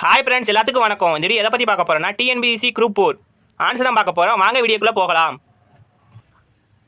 Hi friends எல்லாத்துக்கும் வணக்கம். இந்த வீடியோ எதை பற்றி பார்க்க போகிறோம்னா டிஎன்பிசி குரூப் ஃபோர் ஆன்சர் தான் பார்க்க போகிறோம் வாங்க வீடியோக்குள்ளே போகலாம்.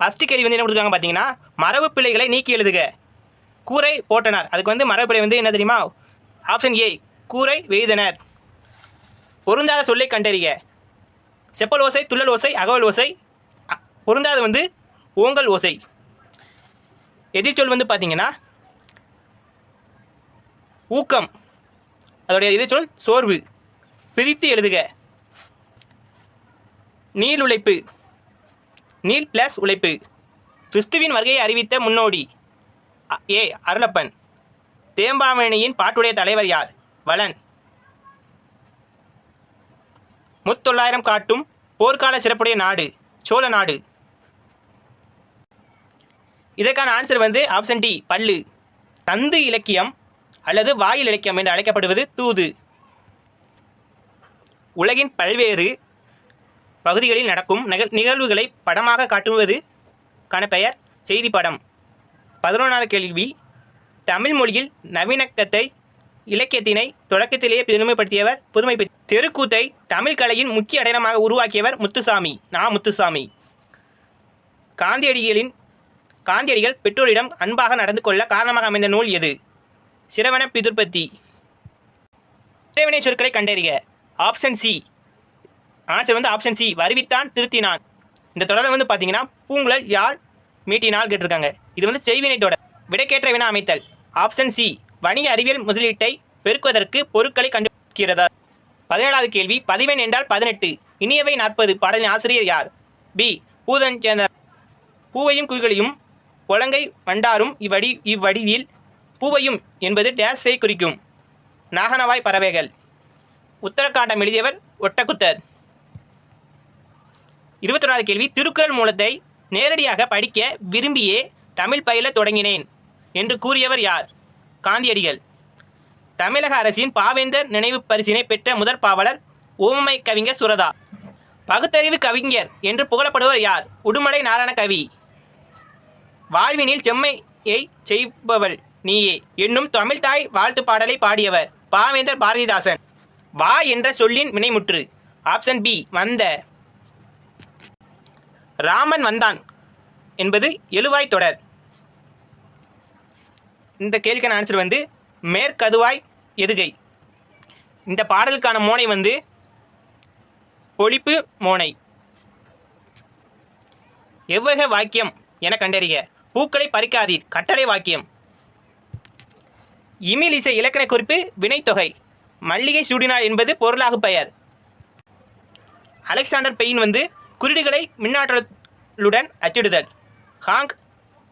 ஃபஸ்ட்டு கேள்வி வந்து என்ன கொடுத்துருக்காங்க பார்த்தீங்கன்னா மரபு பிள்ளைகளை நீக்கி எழுதுக. கூரை போட்டனர். அதுக்கு வந்து மரபு பிள்ளை வந்து என்ன தெரியுமா? ஆப்ஷன் ஏ கூரை வெய்தனர். பொருந்தாத சொல்லை கண்டறிய செப்பல் ஓசை துள்ளல் ஓசை அகவல் ஓசை. அ- பொருந்தாத வந்து ஓங்கல் ஓசை. எதிர்ச்சொல் வந்து பார்த்தீங்கன்னா ஊக்கம். அதோடைய எதிர்ச்சொல் சோர்வு. பிரித்து எழுதுக. நீள் உழைப்பு. நீல் பிளஸ் உழைப்பு. கிறிஸ்துவின் வருகையை அறிவித்த முன்னோடி. ஏ அருளப்பன். தேம்பாமணியின் பாட்டுடைய தலைவர் யார்? வளன். முத்தொள்ளாயிரம் காட்டும் போர்க்கால சிறப்புடைய நாடு சோழ நாடு. இதற்கான ஆன்சர் வந்து ஆப்ஷன் டி பல்லு. தந்து இலக்கியம் அல்லது வாயில் இலக்கியம் என்று அழைக்கப்படுவது தூது. உலகின் பல்வேறு பகுதிகளில் நடக்கும் நிகழ் நிகழ்வுகளை படமாக காட்டுவது கான பெயர் செய்தி படம். பதினொன்றாவது கேள்வி தமிழ் மொழியில் நவீனக்கத்தை இலக்கியத்தினை தொடக்கத்திலேயே பெருமைப்படுத்தியவர் புதுமை தெருக்கூத்தை தமிழ் கலையின் முக்கிய அடையாளமாக உருவாக்கியவர் முத்துசாமி. நா. முத்துசாமி. காந்தியடிகளின் காந்தியடிகள் பெற்றோரிடம் அன்பாக நடந்து கொள்ள காரணமாக அமைந்த நூல் எது? சிரவண பிதுர்பத்தி. இறைவனை சொற்களை கண்டறிக. ஆப்ஷன் சி ஆன்சர் வந்து ஆப்ஷன் சி வருவித்தான் திருத்தினான். இந்த தொடரை வந்து பார்த்தீங்கன்னா பூங்குழல் யாழ் மீட்டினால் கேட்டிருக்காங்க. இது வந்து செய்வினை தொடர். விடைக்கேற்ற வினா அமைத்தல். ஆப்ஷன் சி வணிக அறிவியல் முதலீட்டை பெருக்குவதற்கு பொருட்களை கண்டுபிடிக்கிறதா? பதினேழாவது கேள்வி. பதிவெண் என்றால் பதினெட்டு. இனியவை நாற்பது. பாடலின் ஆசிரியர் யார்? பி பூதஞ்சேந்தர். பூவையும் குயில்களையும் புலங்கை வண்டாரும் இவ்வடி இவ்வடிவில் பூவையும் என்பது டேஸை குறிக்கும். நாகனவாய் பறவைகள். உத்தரகாண்டம் எழுதியவர் ஒட்டக்குத்தர். இருபத்தொன்னாவது கேள்வி திருக்குறள் மூலத்தை நேரடியாக படிக்க விரும்பியே தமிழ் பயில தொடங்கினேன் என்று கூறியவர் யார்? காந்தியடிகள். தமிழக அரசின் பாவேந்தர் நினைவு பரிசினை பெற்ற முதற் பாவலர் ஓமை கவிஞர் சுரதா. பகுத்தறிவு கவிஞர் என்று புகழப்படுவர் யார்? உடுமலை நாராயண கவி. வாழ்வினில் செம்மையை செய்பவள் நீயே என்னும் தமிழ்தாய் வாழ்த்து பாடலை பாடியவர் பாவேந்தர் பாரதிதாசன். வா என்ற சொல்லின் வினைமுற்று. ஆப்ஷன் பி வந்த. ராமன் வந்தான் என்பது எழுவாய் தொடர். இந்த கேள்விக்கான ஆன்சர் வந்து மேற்கதுவாய் எதுகை. இந்த பாடலுக்கான மோனை வந்து பொழிப்பு மோனை. எவ்வக வாக்கியம் என கண்டறிய பூக்களை பறிக்காதீர் கட்டளை வாக்கியம். இமிலிசை இலக்கண குறிப்பு வினைத்தொகை. மல்லிகை சூடினார் என்பது பொருளாக பெயர். அலெக்சாண்டர் பெயின் வந்து குறியீடுகளை மின்னாற்றலுடன் அச்சிடுதல். ஹாங்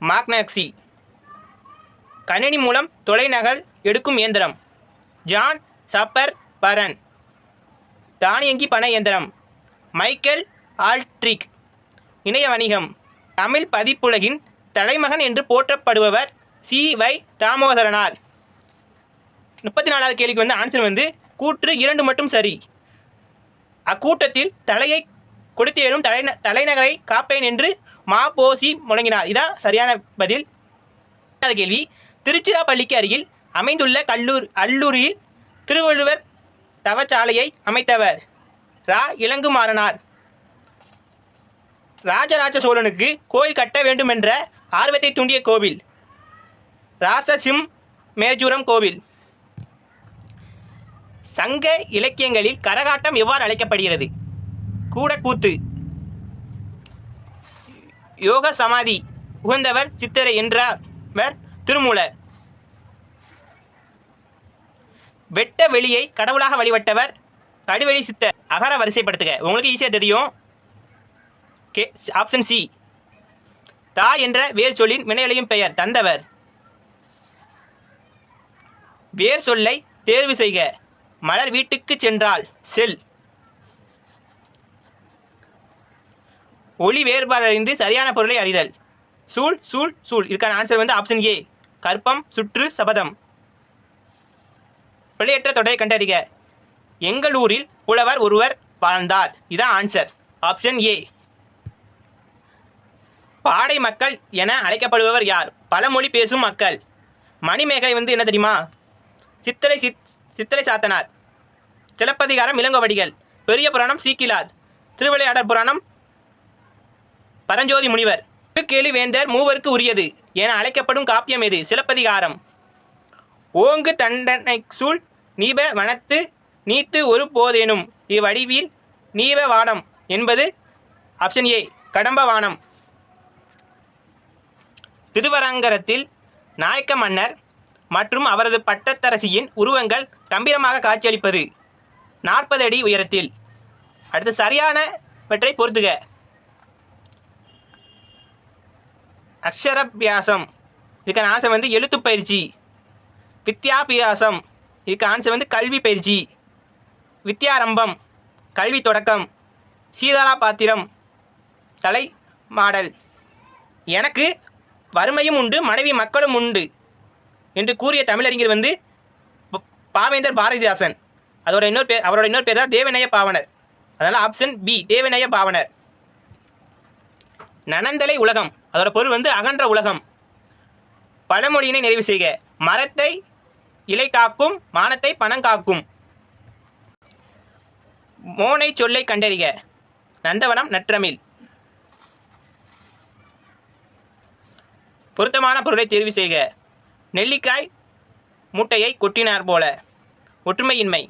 மாக்னாக்சி. கணினி மூலம் தொலைநகல் எடுக்கும் இயந்திரம். ஜான் சப்பர் பரன். தானியங்கி பண இயந்திரம். Michael Aldrich. இணைய வணிகம். தமிழ் பதிப்புலகின் தலைமகன் என்று போற்றப்படுபவர் சி. வை. தாமோதரனார். முப்பத்தி நாலாவது கேள்விக்கு வந்து ஆன்சர் வந்து கூற்று இரண்டு மட்டும் சரி. அக்கூட்டத்தில் தலையை கொடுத்தேனும் தலை தலைநகரை காப்பேன் என்று மாபோசி முழங்கினார். இதான் சரியான பதில். கேள்வி திருச்சிராப்பள்ளிக்கு அருகில் அமைந்துள்ள கல்லூர் அல்லூரில் திருவள்ளுவர் தவச்சாலையை அமைத்தவர் ரா. இளங்குமாறனார் ராஜராஜ சோழனுக்கு கோயில் கட்ட வேண்டுமென்ற ஆர்வத்தை தூண்டிய கோவில் ராசசிம் மேஜூரம் கோவில். சங்க இலக்கியங்களில் கரகாட்டம் எவ்வாறு அழைக்கப்படுகிறது? கூடக்கூத்து யோக சமாதி. உகந்தவர் சித்தரை என்றவர் திருமூலர். வெட்ட வெளியை கடவுளாக வழிபட்டவர் கடுவெளி சித்தர். அகர வரிசைப்படுத்துக. உங்களுக்கு ஈஸியாக தெரியும். கே ஆப்ஷன் சி தா என்ற வேர் சொல்லின் வினையலையும் பெயர். தந்தவர். வேர் சொல்லை தேர்வு செய்க. மலர் வீட்டுக்கு சென்றால் செல். ஒளி வேறுபாடு அறிந்து சரியான பொருளை அறிதல். சூழ் சூழ் சூழ். இதுக்கான ஆன்சர் வந்து ஆப்ஷன் ஏ கற்பம் சுற்று சபதம். பிள்ளையற்ற தொடரை கண்டறிக. எங்கள் ஊரில் புலவர் ஒருவர் வாழ்ந்தார். இதான் ஆன்சர் ஆப்ஷன் ஏ பாடை மக்கள் என அழைக்கப்படுபவர் யார்? பழமொழி பேசும் மக்கள். மணிமேகலை வந்து என்ன தெரியுமா? சித்தலை சித் சித்தலை சாத்தனார். சிலப்பதிகாரம் இளங்கோவடிகள் பெரிய புராணம் சீக்கிலார் திருவிளையாடற் புராணம் பரஞ்சோதி முனிவர். திருக்கேலி வேந்தர் மூவருக்கு உரியது என அழைக்கப்படும் காப்பியம் எது? சிலப்பதிகாரம். ஓங்கு தண்டனை சூழ் நீப வனத்து நீத்து ஒரு போதேனும். இவ்வடிவில் நீப வானம் என்பது ஆப்ஷன் ஏ கடம்ப வானம். திருவரங்கரத்தில் நாயக்க மன்னர் மற்றும் அவரது பட்டத்தரசியின் உருவங்கள் கம்பீரமாக காட்சியளிப்பது. நாற்பது அடி உயரத்தில். அடுத்து சரியான சரியானவற்றை பொறுத்துக அக்ஷரபியாசம். இதுக்கான ஆன்சர் வந்து எழுத்து பயிற்சி. வித்யாபியாசம். இதுக்கு ஆன்சர் வந்து கல்வி பயிற்சி. வித்யாரம்பம். கல்வி தொடக்கம். சீதாளா பாத்திரம். தலை மாடல். எனக்கு வறுமையும் உண்டு மனைவி மக்களும் உண்டு என்று கூறிய தமிழறிஞர் வந்து பாவேந்தர் பாரதிதாசன். அதோட இன்னொரு பேர் அவரோட இன்னொரு பேர் தான் தேவநேய பாவனர். அதனால் ஆப்ஷன் பி தேவநேய பாவனர். நனந்தலை உலகம். அதோட பொருள் வந்து அகன்ற உலகம். பழமொழியினை நிறைவு செய்க. மரத்தை இலை காக்கும் மானத்தை பணம் காக்கும். மோனை சொல்லை கண்டறிக. நந்தவனம் நற்றமிழ். பொருத்தமான பொருளை தேர்வு செய்க. நெல்லிக்காய் மூட்டையை கொட்டினார் போல. ஒற்றுமையின்மை.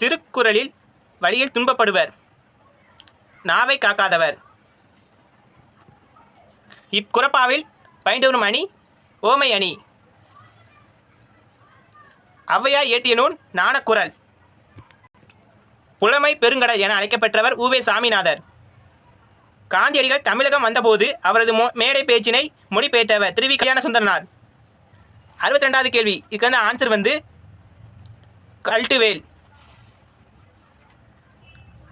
திருக்குறளில் வழியில் துன்பப்படுவர். நாவை காக்காதவர். இக்குறப்பாவில் பயின்றவரும் அணி ஓமை அணி. ஔவையார் இயற்றிய நூல் நாணக்குரல் புலமை பெருங்கடல் என அழைக்கப்பெற்றவர் உவே சாமிநாதர். காந்தியடிகள் தமிழகம் வந்தபோது அவரது மோ- மேடை பேச்சினை மொழிபெயர்த்தவர் திருவி கல்யாண சுந்தரனார் அறுபத்தி ரெண்டாவது கேள்வி. இதுக்கு வந்து ஆன்சர் வந்து கல்ட்டுவேல்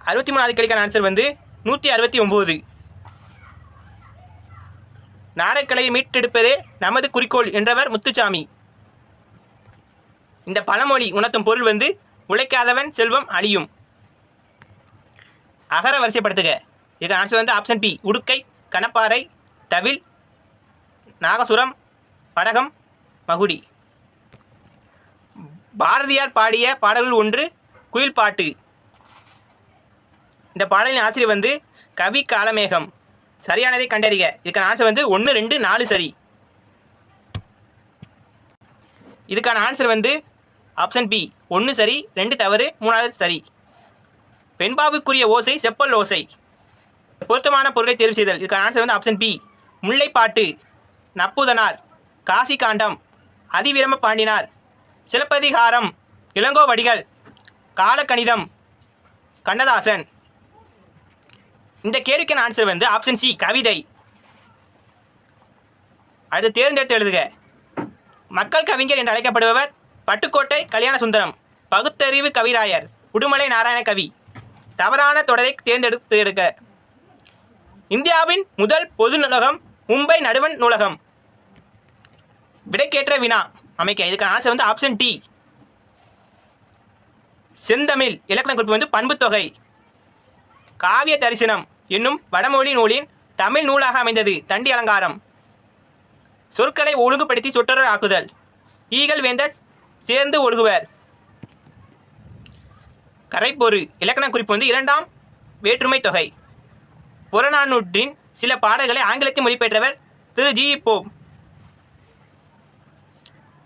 அறுபத்தி மூணாவது கேள்விக்கான ஆன்சர் வந்து நூற்றி அறுபத்தி ஒம்பது நாடகக்கலையை மீட்டெடுப்பதே நமது குறிக்கோள் என்றவர் முத்துச்சாமி இந்த பழமொழி உணர்த்தும் பொருள் வந்து உழைக்காதவன் செல்வம் அழியும். அகர வரிசைப்படுத்துக. இதுக்கு ஆன்சர் வந்து ஆப்ஷன் பி உடுக்கை கணப்பாறை தவில் நாகசுரம் படகம் மகுடி. பாரதியார் பாடிய பாடல்கள் ஒன்று குயில் பாட்டு. இந்த பாடலின் ஆசிரியர் வந்து கவி காலமேகம். சரியானதை கண்டறிக. இதுக்கான ஆன்சர் வந்து ஒன்று ரெண்டு நாலு சரி. இதுக்கான ஆன்சர் வந்து ஆப்ஷன் பி ஒன்று சரி ரெண்டு தவறு மூணாவது சரி. பெண்பாவுக்குரிய ஓசை செப்பல் ஓசை. பொருத்தமான பொருளை தேர்வு செய்தல். இதுக்கான ஆன்சர் வந்து ஆப்ஷன் பி முல்லைப்பாட்டு நப்புதனார் காசி காண்டம் அதிவிரம பாண்டினார் சிலப்பதிகாரம் இளங்கோவடிகள் காலக்கணிதம் கண்ணதாசன். இந்த கேள்விக்கான ஆன்சர் வந்து ஆப்ஷன் சி கவிதை. அடுத்து தேர்ந்தெடுத்து எழுதுக. மக்கள் கவிஞர் என்று அழைக்கப்படுபவர் பட்டுக்கோட்டை கல்யாண சுந்தரம் பகுத்தறிவு கவிராயர் உடுமலை நாராயண கவி. தவறான தொடரை தேர்ந்தெடுத்து எடுக்க. இந்தியாவின் முதல் பொது நூலகம் மும்பை நடுவன் நூலகம். விடைக்கேற்ற வினா அமைக்க. இதுக்கான ஆன்சர் வந்து ஆப்ஷன் டி செந்தமிழ் இலக்கண குறிப்பு வந்து பண்புத்தொகை காவிய தரிசனம் என்னும் வடமொழி நூலின் தமிழ் நூலாக அமைந்தது. தண்டி அலங்காரம். சொற்களை ஒழுங்குபடுத்தி சொற்றொடர் ஆக்குதல். ஈகல் வேந்தர் சேர்ந்து ஒழுகுவர். கரைப்பொரு. இலக்கண குறிப்பு வந்து இரண்டாம் வேற்றுமை தொகை. புறநானூற்றின் சில பாடல்களை ஆங்கிலத்தில் மொழிபெற்றவர் திரு. ஜி. போப்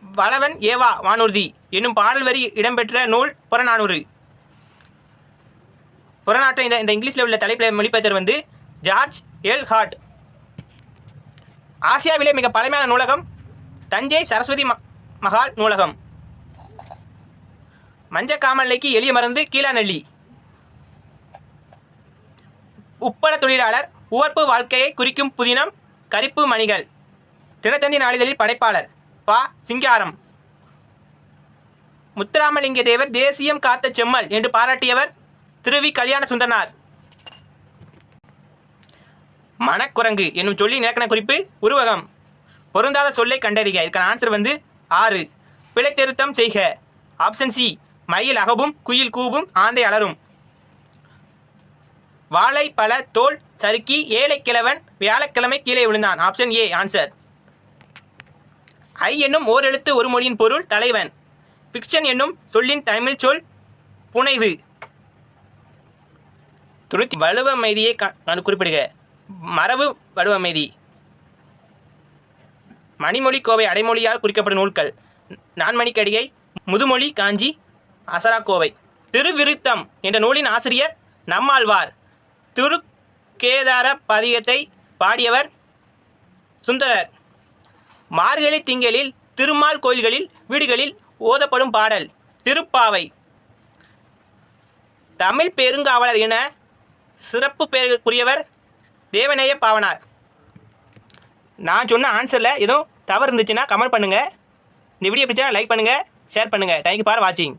வளவன் ஏவா வானூர்தி. என்னும் பாடல் வரி இடம்பெற்ற நூல் புறநானூறு. புறநாற்றை இந்த இந்த இங்கிலீஷில் உள்ள தலைப்பில் மொழிபெயர்த்தவர் வந்து ஜார்ஜ் எல். ஹார்ட். ஆசியாவிலே மிக பழமையான நூலகம் தஞ்சை சரஸ்வதி ம மகால் நூலகம். மஞ்சக்காமல்லைக்கு எளிய மருந்து கீழாநெல்லி உப்பள தொழிலாளர் உவர்ப்பு வாழ்க்கையை குறிக்கும் புதினம் கரிப்பு மணிகள். தினத்தந்தி நாளிதழில் படைப்பாளர் பா. சிங்காரம். முத்துராமலிங்க தேவர் தேசியம் காத்த செம்மல் என்று பாராட்டியவர் திருவி கல்யாண சுந்தரனார் மனக்குரங்கு என்னும் சொல்லின் இலக்கண குறிப்பு உருவகம். பொருந்தாத சொல்லை கண்டறிக. இதுக்கான ஆன்சர் வந்து ஆறு. பிழை திருத்தம் செய்க. ஆப்ஷன் சி மயில் அகவும் குயில் கூவும் ஆந்தை அலரும். வாழை பல தோல் சறுக்கி ஏழை கிழவன் வியாழக்கிழமை கீழே விழுந்தான். ஆப்ஷன் ஏ ஆன்சர் ஐ என்னும் ஓர் எழுத்து ஒரு மொழியின் பொருள் தலைவன். பிக்ஷன் என்னும் சொல்லின் தமிழ் சொல் புனைவு. துருத்தி வலுவமைதியை நான் குறிப்பிடுக. மரபு வலுவமைதி மணிமொழி கோவை அடைமொழியால் குறிக்கப்படும் நூல்கள். நான்மணிக்கடிகை முதுமொழி காஞ்சி அசராக்கோவை. திருவிருத்தம் என்ற நூலின் ஆசிரியர் நம்மாழ்வார். திருக்கேதார பதிகத்தை பாடியவர் சுந்தரர். மார்கழி திங்களில் திருமால் கோயில்களில் வீடுகளில் ஓதப்படும் பாடல் திருப்பாவை. தமிழ் பெருங்காவலர் என சிறப்பு பெயருக்குரியவர் தேவநேய பாவனார். நான் சொன்ன ஆன்சரில் எதுவும் தவறு இருந்துச்சுன்னா கமெண்ட் பண்ணுங்கள் இந்த வீடியோ பிடிச்சா லைக் பண்ணுங்கள் ஷேர் பண்ணுங்கள் தேங்க்யூ ஃபார் வாட்சிங்